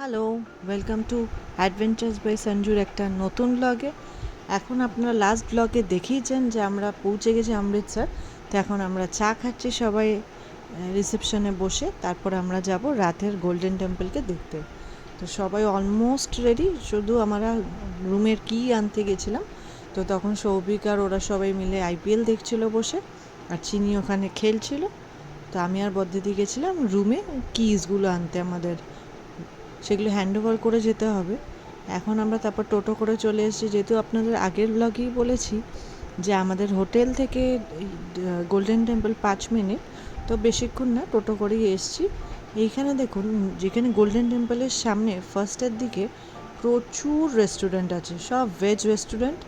Hello welcome to adventures by সঞ্জুর একটা নতুন ব্লগে এখন আপনারা লাস্ট ব্লগে দেখিয়েছেন যে আমরা পৌঁছে গেছি অমৃতসর। তো এখন আমরা চা খাচ্ছি সবাই রিসেপশনে বসে। তারপর আমরা যাব রাতের গোল্ডেন টেম্পলকে দেখতে। তো সবাই অলমোস্ট রেডি শুধু আমরা রুমের কি আনতে গেছিলাম। তো তখন সৌভিক আর ওরা সবাই মিলে আইপিএল দেখছিল বসে, আর চিনি ওখানে খেলছিল। তো আমি আর বদ্দিদি গেছিলাম রুমে কিজগুলো আনতে আমাদের সেগুলো হ্যান্ড ওভার করে যেতে হবে। এখন আমরা তারপর টোটো করে চলে এসেছি। যেহেতু আপনাদের আগের ব্লগেই বলেছি যে আমাদের হোটেল থেকে গোল্ডেন টেম্পল পাঁচ মিনিট, তো বেশিক্ষণ না, টোটো করেই এসেছি। এইখানে দেখুন, যেখানে গোল্ডেন টেম্পলের সামনে ফার্স্টের দিকে প্রচুর রেস্টুরেন্ট আছে। সব veg restaurant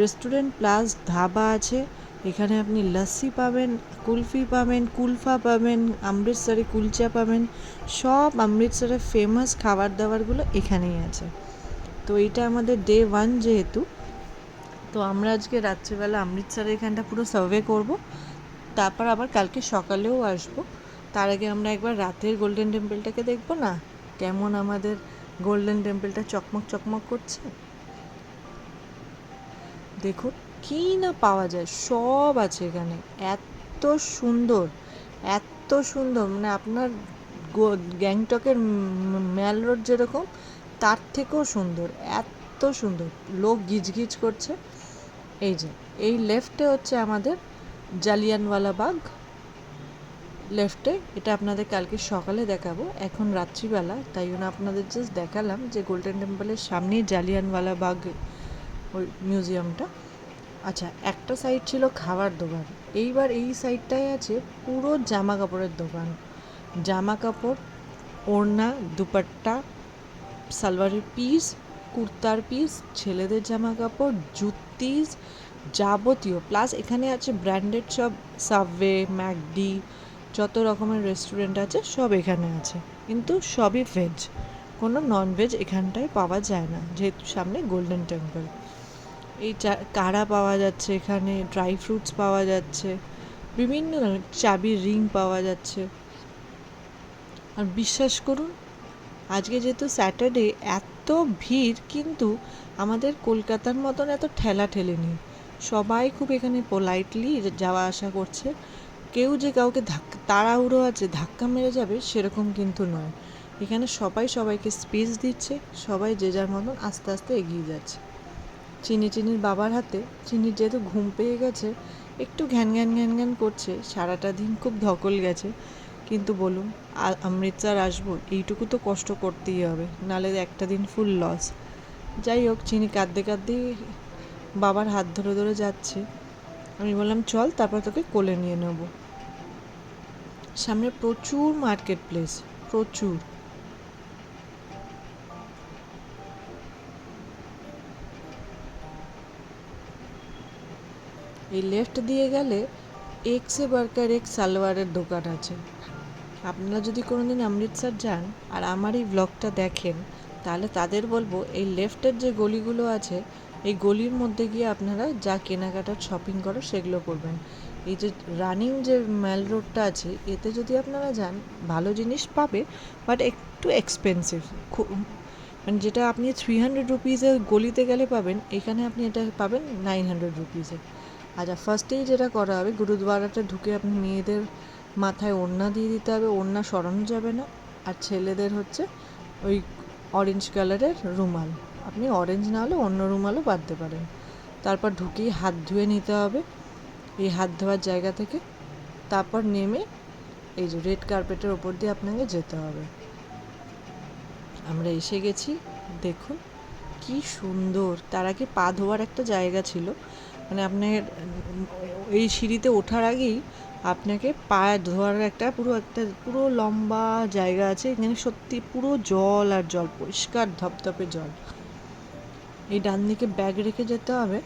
restaurant plus dhaba আছে। এখানে আপনি লস্যি পাবেন, কুলফি পাবেন, কুলফা পাবেন, অমৃতসরি কুলচা পাবেন, সব অমৃতসরের ফেমাস খাবার দাবারগুলো এখানেই আছে। তো এটা আমাদের ডে ওয়ান যেহেতু, তো আমরা আজকে রাত্রিবেলা অমৃতসরের এখানটা পুরো সার্ভে করব, তারপর আবার কালকে সকালেও আসব। তার আগে আমরা একবার রাতের গোল্ডেন টেম্পলটাকে দেখব না? কেমন আমাদের গোল্ডেন টেম্পলটা চকমক চকমক করছে? দেখুন। কী না পাওয়া যায়, সব আছে এখানে। এত সুন্দর এত সুন্দর। মানে আপনার গ্যাংটকের ম্যাল রোড যেরকম, তার থেকেও সুন্দর, এত সুন্দর। লোক গিজগিজ করছে। এই যে, এই লেফটে হচ্ছে আমাদের জালিয়ানওয়ালা বাগ। লেফটে, এটা আপনাদের কালকে সকালে দেখাবো। এখন রাত্রিবেলা, তাই জন্য আপনাদের জাস্ট দেখালাম যে গোল্ডেন টেম্পলের সামনেই জালিয়ানওয়ালা বাগ ওই মিউজিয়ামটা আচ্ছা একটা সাইড ছিল খাবার দোকান। এইবার এই সাইডটায় আছে পুরো জামা কাপড়ের দোকান। জামা কাপড় ওড়না, দুপাট্টা, সালোয়ারের পিস কুর্তার পিস ছেলেদের জামা কাপড় জুতিস যাবতীয়। প্লাস এখানে আছে ব্র্যান্ডেড সব সাবওয়ে ম্যাকডি, যত রকমের রেস্টুরেন্ট আছে সব এখানে আছে। কিন্তু সবই ভেজ কোনো নন ভেজ এখানটায় পাওয়া যায় না, যেহেতু সামনে গোল্ডেন টেম্পল এই কাড়া পাওয়া যাচ্ছে এখানে? ড্রাই ফ্রুটস পাওয়া যাচ্ছে। বিভিন্ন ধরনের চাবির রিং পাওয়া যাচ্ছে। আর বিশ্বাস করুন, আজকে যেহেতু স্যাটারডে এত ভিড় কিন্তু আমাদের কলকাতার মতন এত ঠেলা ঠেলে নেই। সবাই খুব এখানে পোলাইটলি যাওয়া আসা করছে। কেউ যে কাউকে ধাক্কা, তাড়াহুড়ো আছে, ধাক্কা মেরে যাবে সেরকম কিন্তু নয়। এখানে সবাই সবাইকে স্পেস দিচ্ছে, সবাই যে যার মতন আস্তে আস্তে এগিয়ে যাচ্ছে। চিনি চিনির বাবার হাতে, চিনির যেহেতু ঘুম পেয়ে গেছে, একটু ঘ্যান ঘ্যান ঘ্যান ঘ্যান করছে, সারাটা দিন খুব ধকল গেছে। কিন্তু বলুন অমৃতসর আসব, এইটুকু তো কষ্ট করতেই হবে, নালে একটা দিন ফুল লস যাই হোক, চিনি কাঁদতে কাঁদতেই বাবার হাত ধরে ধরে যাচ্ছে। আমি বললাম, চল, তারপর তোকে কোলে নিয়ে নেব। সামনে প্রচুর মার্কেট প্লেস প্রচুর। এই লেফট দিয়ে গেলে এক্সে বার্কার এক সালোয়ারের দোকান আছে। আপনারা যদি কোনোদিন অমৃতসর যান আর আমার এই ব্লগটা দেখেন, তাহলে তাদের বলব এই লেফটের যে গলিগুলো আছে, এই গলির মধ্যে গিয়ে আপনারা যা কেনাকাটার শপিং করো সেগুলো করবেন। এই যে রানিং যে ম্যাল রোডটা আছে, এতে যদি আপনারা যান, ভালো জিনিস পাবে বাট একটু এক্সপেন্সিভ খুব মানে যেটা আপনি থ্রি হান্ড্রেড রুপিজে গলিতে গেলে পাবেন, এখানে আপনি এটা পাবেন নাইন হান্ড্রেড রুপিজে আচ্ছা ফার্স্টেই যেটা করা হবে, গুরুদুয়ারাতে ঢুকে আপনি মেয়েদের মাথায় ওড়না দিয়ে দিতে হবে, ওড়না সরানো যাবে না। আর ছেলেদের হচ্ছে ওই অরেঞ্জ কালারের রুমাল। আপনি অরেঞ্জ না হলে অন্য রুমালও বাঁধতে পারেন। তারপর ঢুকেই হাত ধুয়ে নিতে হবে, এই হাত ধোয়ার জায়গা থেকে। তারপর নেমে এই যে রেড কার্পেটের ওপর দিয়ে আপনাকে যেতে হবে। আমরা এসে গেছি, দেখুন কি সুন্দর। তার আগে পা ধোয়ার একটা জায়গা ছিল। মানে আপনার এই সিঁড়িতে ওঠার আগেই আপনাকে পায়ে ধোয়ার একটা পুরো একটা, পুরো লম্বা জায়গা আছে, এখানে সত্যি পুরো জল আর জল, পরিষ্কার ধপধপে জল। এই ডান দিকে ব্যাগ রেখে যেতে হবে।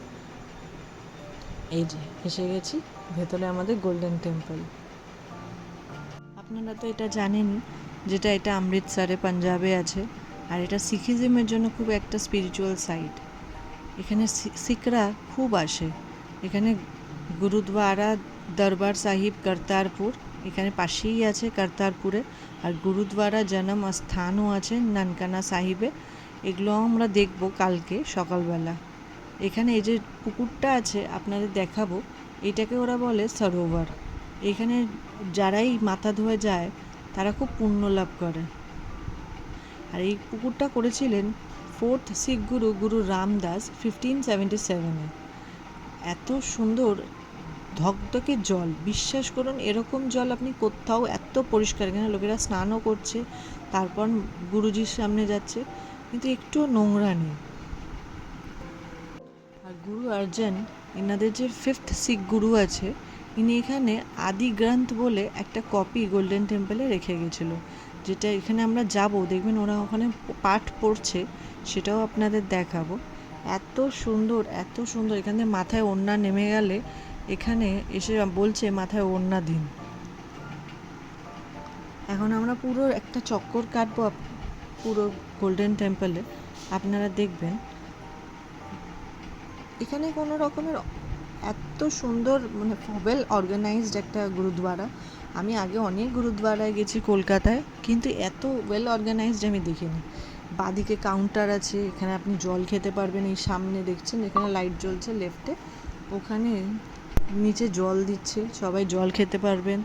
এই যে, এসে গেছি, ভেতরে আমাদের গোল্ডেন টেম্পল আপনারা তো এটা জানেনই যেটা এটা অমৃতসরে, পাঞ্জাবে আছে। আর এটা শিখিজমের জন্য খুব একটা স্পিরিচুয়াল সাইট এখানে শিখরা খুব আসে। এখানে গুরুদ্বারা দরবার সাহিব কর্তারপুর, এখানে পাশেই আছে কর্তারপুরে। আর গুরুদ্বারা জনম স্থানও আছে নানকানা সাহিবে। এগুলো আমরা দেখব কালকে সকালবেলা। এখানে এই যে পুকুরটা আছে, আপনাদের দেখাবো। এটাকে ওরা বলে সরোবর। এখানে যারাই মাথা ধোয়া যায়, তারা খুব পুণ্য লাভ করে। আর এই পুকুরটা করেছিলেন ফোর্থ শিখ গুরু গুরু রামদাস ফিফটিন সেভেন্টি সেভেনে এত সুন্দর ধকধকে জল, বিশ্বাস করুন, এরকম জল আপনি কোথাও এত পরিষ্কার, এখানে লোকেরা স্নানও করছে, তারপর গুরুজির সামনে যাচ্ছে, কিন্তু একটুও নোংরা নেই। আর গুরু অর্জন, এনাদের যে ফিফথ শিখ গুরু আছে, ইনি এখানে আদি গ্রন্থ বলে একটা কপি গোল্ডেন টেম্পলে রেখে গেছিল। যেটা এখানে আমরা যাব, দেখবেন ওরা ওখানে পাঠ পড়ছে, সেটাও আপনাদের দেখাবো। এত সুন্দর এত সুন্দর, এখানে মাথায় ওড়না নেমে গেলে এখানে এসে বলছে মাথায় ওড়না দিন। এখন আমরা পুরো একটা চক্কর কাটবো পুরো গোল্ডেন টেম্পলে আপনারা দেখবেন, এখানে কোনো রকমের এত সুন্দর মানে ওয়েল অর্গানাইজড একটা গুরুদ্বারা আমি আগে অনেক গুরুদ্বারায় গেছি কলকাতায়, কিন্তু এত ওয়েল অর্গানাইজড আমি দেখিনি। বাদিকে কাউন্টার আছে, এখানে আপনি জল খেতে পারবেন, এই সামনে দেখছেন, এখানে লাইট জ্বলছে লেফটে ওখানে নিচে জল দিচ্ছে, সবাই জল খেতে পারবেন।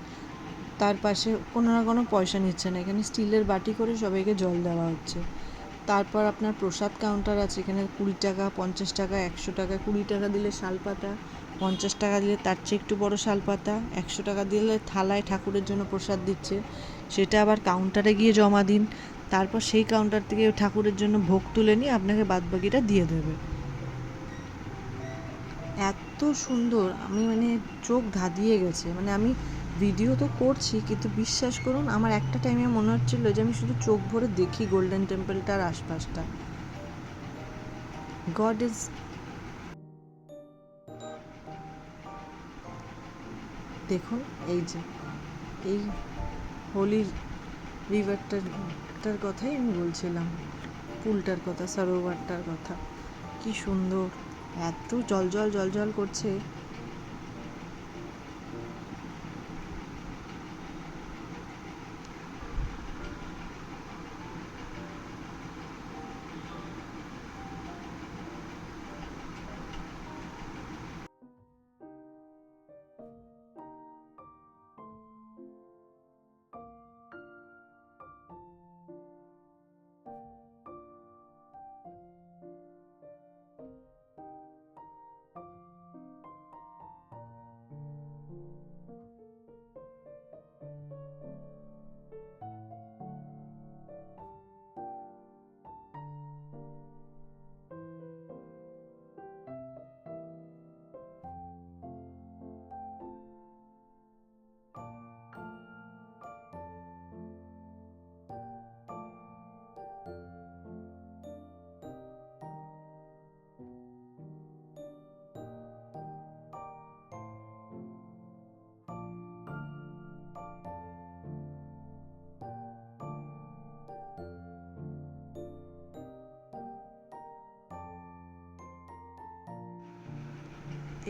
তার পাশে কোনো না কোনো পয়সা নিচ্ছে না, এখানে স্টিলের বাটি করে সবাইকে জল দেওয়া হচ্ছে। তারপর আপনার প্রসাদ কাউন্টার আছে, এখানে কুড়ি টাকা, পঞ্চাশ টাকা, একশো টাকা, কুড়ি টাকা দিলে শালপাতা পঞ্চাশ টাকা দিলে তার চেয়ে একটু বড় শালপাতা, একশো টাকা দিলে থালায় ঠাকুরের জন্য প্রসাদ দিচ্ছে। সেটা আবার কাউন্টারে গিয়ে জমা দিন। তারপর সেই কাউন্টার থেকে ঠাকুরের জন্য ভোগ তুলে নিয়ে আপনাকে বাদবাকিটা দিয়ে দেবে। এত সুন্দর, আমি মানে চোখ ধাঁধিয়ে গেছে। মানে আমি ভিডিও তো করছি, কিন্তু বিশ্বাস করুন, আমার একটা টাইমে মনে হচ্ছিল যে আমি শুধু চোখ ভরে দেখি গোল্ডেন টেম্পলটার আশপাশটা। গড ইজ দেখুন, এই যে, এই হোলির রিভারটার কথাই আমি বলছিলাম। পুলটার কথা, সরোবরটার কথা। কি সুন্দর, এত জল জল জল জল করছে।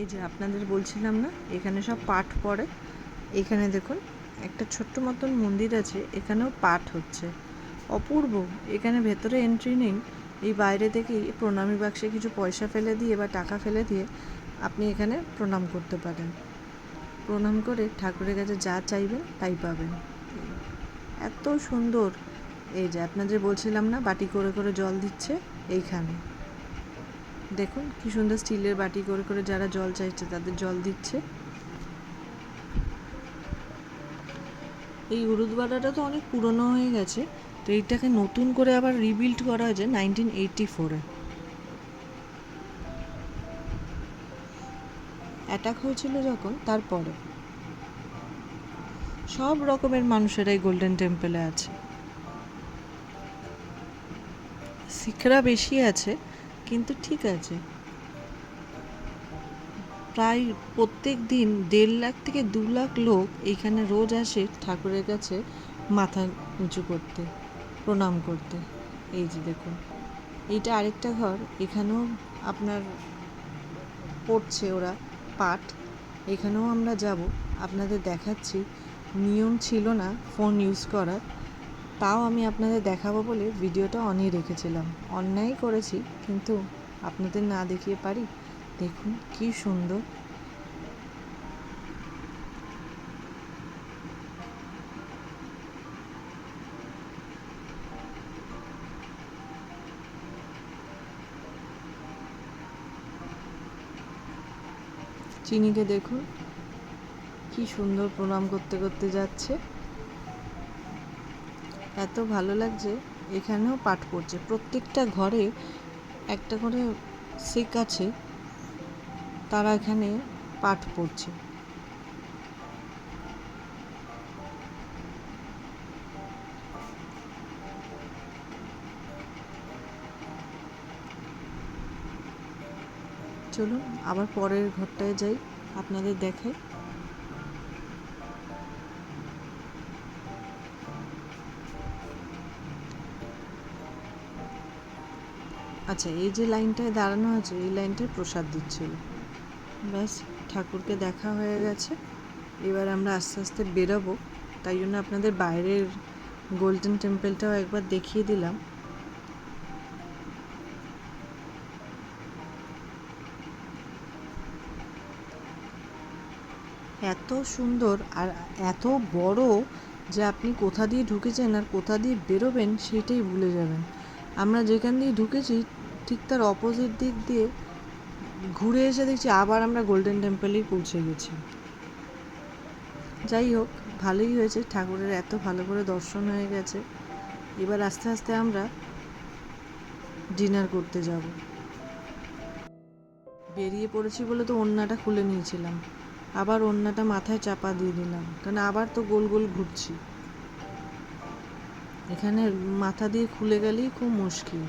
এই যে আপনাদের বলছিলাম না, এখানে সব পাঠ পড়ে। এখানে দেখুন, একটা ছোট্ট মতন মন্দির আছে, এখানেও পাঠ হচ্ছে। অপূর্ব, এখানে ভেতরে এন্ট্রি নেই এই বাইরে থেকেই প্রণামী বাক্সে কিছু পয়সা ফেলে দিয়ে বা টাকা ফেলে দিয়ে আপনি এখানে প্রণাম করতে পারেন। প্রণাম করে ঠাকুরের কাছে যা চাইবেন তাই পাবেন। এত সুন্দর, এই যে আপনাদের বলছিলাম না, বাটি করে করে জল দিচ্ছে এইখানে। দেখুন, কি সুন্দর স্টিলের বাটি করে করে যারা জল চাইছে তাদের জল দিচ্ছে। এই গুরুদ্বারাটা তো অনেক পুরনো হয়ে গেছে, তো এইটাকে নতুন করে আবার রিবিল্ড করা হয়েছে নাইনটিন এইটটি ফোরে অ্যাটাক হয়েছিল যখন, তারপরে। সব রকমের মানুষেরাই গোল্ডেন টেম্পলে আছে। শিখরা বেশি আছে কিন্তু ঠিক আছে। প্রায় প্রত্যেক দিন দেড় লাখ থেকে দু লাখ লোক এইখানে রোজ আসে ঠাকুরের কাছে মাথা উঁচু করতে, প্রণাম করতে। এই যে দেখুন, এইটা আরেকটা ঘর, এখানেও আপনার পড়ছে ওরা পাঠ। এখানেও আমরা যাব, আপনাদের দেখাচ্ছি। নিয়ম ছিল না ফোন ইউজ করার। তাও আমি আপনাদের দেখাবো বলে ভিডিওটা অনই রেখেছিলাম। অন্যায় করেছি, কিন্তু আপনাদের না দেখিয়ে পারি? দেখুন কি সুন্দর। চিনিকে দেখুন, কি সুন্দর প্রণাম করতে করতে যাচ্ছে। এত ভালো লাগছে, এখানেও পাঠ করছে। প্রত্যেকটা ঘরে একটা করে শিখ আছে, তারা এখানে পাঠ পড়ছে চলুন, আবার পরের ঘরটায় যাই, আপনাদের দেখাই। আচ্ছা এই যে লাইনটায় দাঁড়ানো আছে, এই লাইনটায় প্রসাদ দিচ্ছিল ব্যাস, ঠাকুরকে দেখা হয়ে গেছে। এবার আমরা আস্তে আস্তে বেরোবো। তাই জন্য আপনাদের বাইরের গোল্ডেন টেম্পলটাও একবার দেখিয়ে দিলাম। এত সুন্দর আর এত বড় যে আপনি কোথা দিয়ে ঢুকেছেন আর কোথা দিয়ে বেরোবেন, সেটাই ভুলে যাবেন। আমরা যেখান দিয়ে ঢুকেছি, ঠিক তার অপোজিট দিক দিয়ে ঘুরে এসে দেখছি আবার আমরা গোল্ডেন টেম্পলেই পৌঁছে গেছি। যাই হোক, ভালোই হয়েছে, ঠাকুরের এত ভালো করে দর্শন হয়ে গেছে। এবার আস্তে আস্তে আমরা ডিনার করতে যাব। বেরিয়ে পড়েছি বলে তো ওড়নাটা খুলে নিয়েছিলাম। আবার ওড়নাটা মাথায় চাপা দিয়ে দিলাম, কারণ আবার তো গোল গোল ঘুরছি। এখানে মাথা দিয়ে খুলে গেলেই খুব মুশকিল।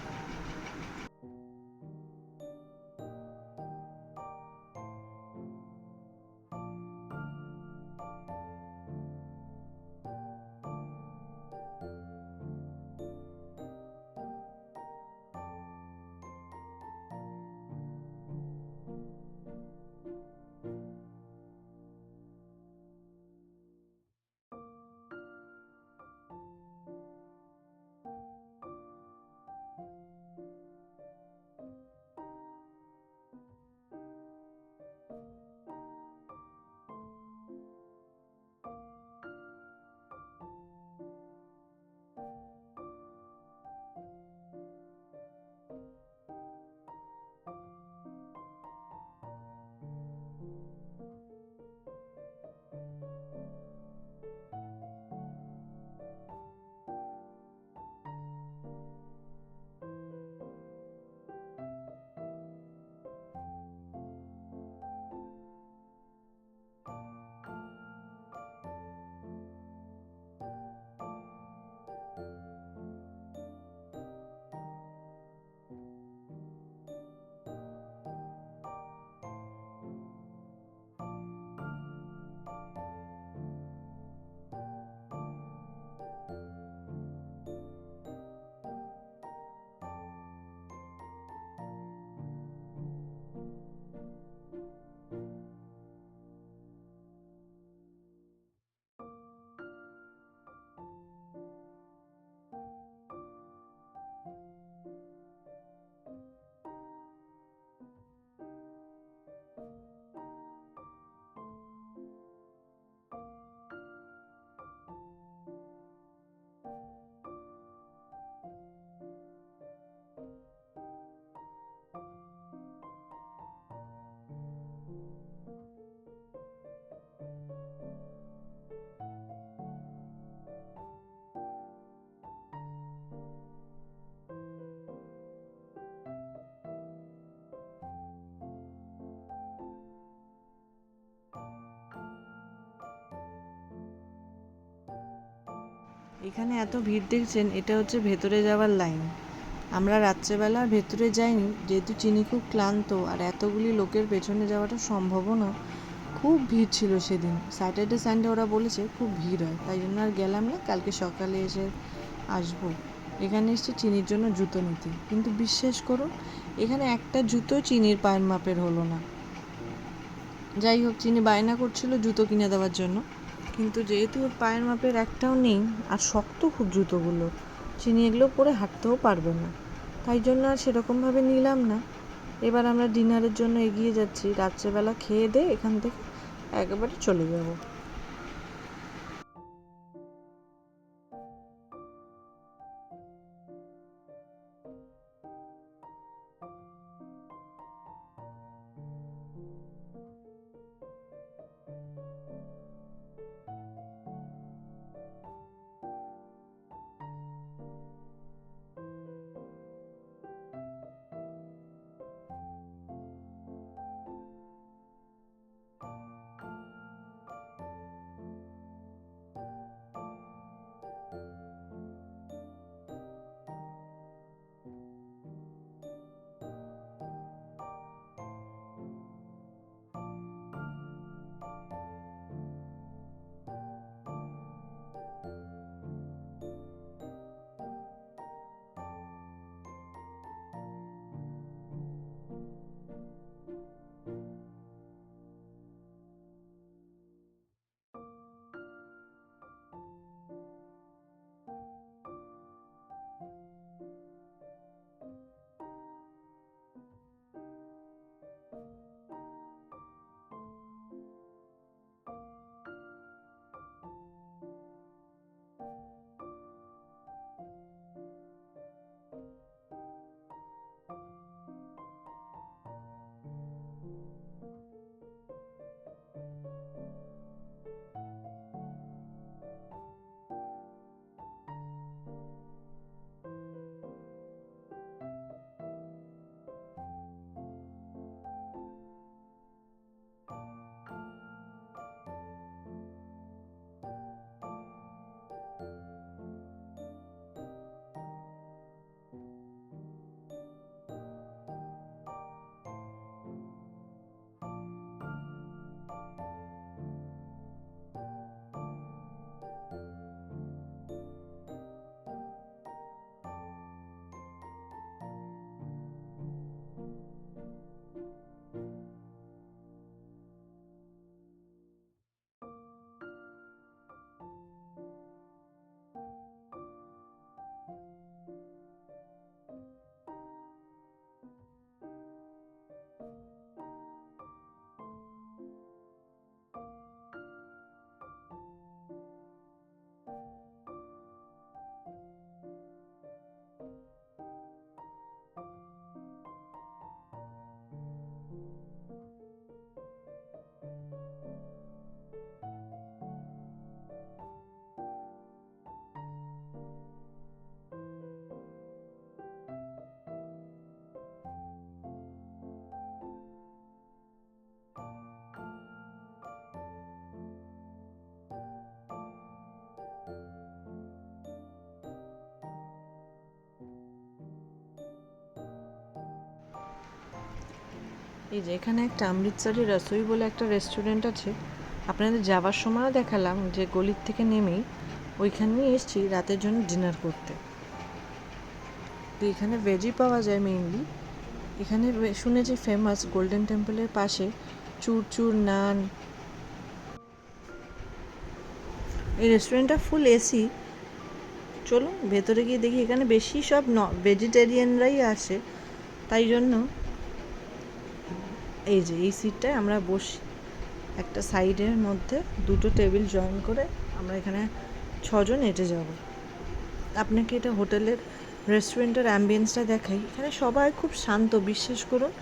এখানে এত ভিড় দেখছেন, এটা হচ্ছে ভেতরে যাওয়ার লাইন। আমরা রাত্রেবেলা ভেতরে যাইনি, যেহেতু চিনি খুব ক্লান্ত, আর এতগুলি লোকের পেছনে যাওয়াটা সম্ভবও না। খুব ভিড় ছিল সেদিন। স্যাটারডে, সানডে ওরা বলেছে খুব ভিড় হয়, তাই জন্য আর গেলাম না, কালকে সকালে এসে আসব। এখানে এসেছি চিনির জন্য জুতো নিতে। কিন্তু বিশ্বাস করুন, এখানে একটা জুতো চিনির পায়ের মাপের হলো না। যাই হোক, চিনি বায়না করছিল জুতো কিনে দেওয়ার জন্য। কিন্তু যেহেতু ওর পায়ের মাপের একটাও নেই, আর শক্ত খুব জুতোগুলো, চিনি এগুলো পরে হাঁটতেও পারবে না। তাই জন্য আর সেরকমভাবে নিলাম না। এবার আমরা ডিনারের জন্য এগিয়ে যাচ্ছি। রাত্রেবেলা খেয়ে দে, এখান থেকে একেবারে চলে যাব। এই যে এখানে একটা অমৃতসরি রসোই বলে একটা রেস্টুরেন্ট আছে। আপনাদের যাওয়ার সময়ও দেখালাম যে গলির থেকে নেমেই ওইখানেই এসছি রাতের জন্য ডিনার করতে। তো এখানে ভেজই পাওয়া যায় মেইনলি এখানে শুনেছি ফেমাস গোল্ডেন টেম্পলের পাশে চুর চুর নান। এই রেস্টুরেন্টটা ফুল এসি চলুন ভেতরে গিয়ে দেখি, এখানে বেশি সব ন ভেজিটেরিয়ানরাই আসে তাই জন্য এই যে, এই সিটটায় আমরা বসি। একটা সাইডের মধ্যে দুটো টেবিল জয়েন করে আমরা এখানে ছজন এঁটে যাব। আপনাকে এটা হোটেলের রেস্টুরেন্টের অ্যাম্বিয়েন্সটা দেখাই। এখানে সবাই খুব শান্ত, বিশ্বাস করুন।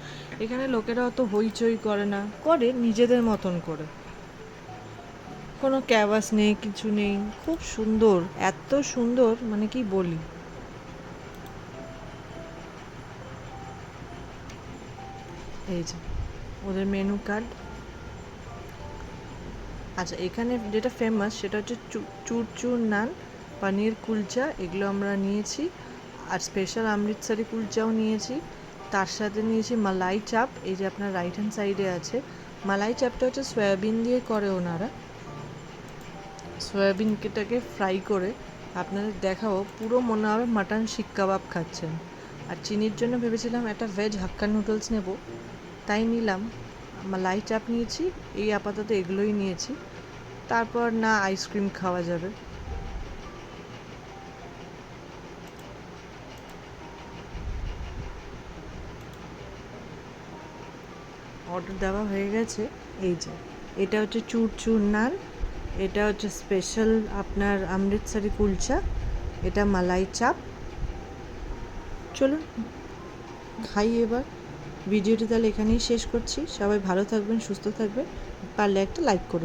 এখানে লোকেরা অত হইচই করে না, করে নিজেদের মতন করে। কোনো ক্যাভাস নেই, কিছু নেই, খুব সুন্দর। এত সুন্দর মানে কি বলি? এই যে। ওদের মেনু কার্ড আচ্ছা এখানে যেটা ফেমাস সেটা হচ্ছে চু- চুর চুর নান, পনির কুলচা, এগুলো আমরা নিয়েছি। আর স্পেশাল অমৃতসরি কুলচাও নিয়েছি। তার সাথে নিয়েছি মালাই চাপ, এই যে আপনার রাইট হ্যান্ড সাইডে আছে। মালাই চাপটা হচ্ছে সয়াবিন দিয়ে করে ওনারা। সয়াবিনটাকে ফ্রাই করে আপনাদের দেখাবো, পুরো মনে হবে মাটন শিক কাবাব খাচ্ছেন। আর চিনির জন্য ভেবেছিলাম একটা ভেজ হাক্কা নুডলস নেব। তাই নিলাম। মালাই চাপ নিয়েছি, এই আপাতত এগুলোই নিয়েছি। তারপর না আইসক্রিম খাওয়া যাবে। অর্ডার দেওয়া হয়ে গেছে, এই যে। এটা হচ্ছে চুর চুর নান, এটা হচ্ছে স্পেশাল আপনার অমৃতসারি কুলচা, এটা মালাই চাপ। চলুন, খাই এবার। ভিডিওটি তাহলে এখানেই শেষ করছি। সবাই ভালো থাকবেন সুস্থ থাকবেন। পারলে একটা লাইক করে